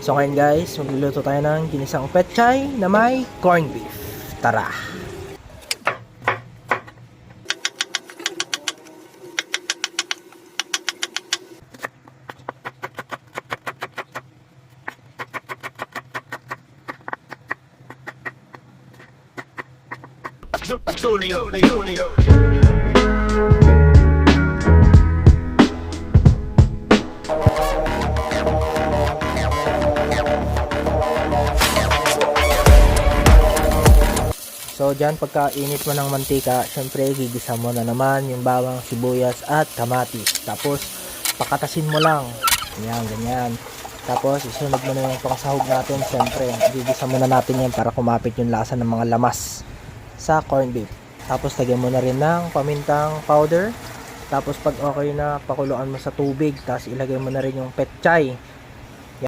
So ngayon guys, magluluto tayo ng ginisang petchay na may corned beef. Tara! So dyan pagka init mo ng mantika, syempre gigisa mo na naman yung bawang, sibuyas at kamatis. Tapos pakatasin mo lang. Ganyan, ganyan. Tapos isunod mo na yung pangsahog natin. Syempre, gigisa mo na natin yan para kumapit yung lasa ng mga lamas sa corned beef. Tapos lagyan mo na rin ng pamintang powder. Tapos pag okay na, pakuluan mo sa tubig. Tapos ilagay mo na rin yung petchay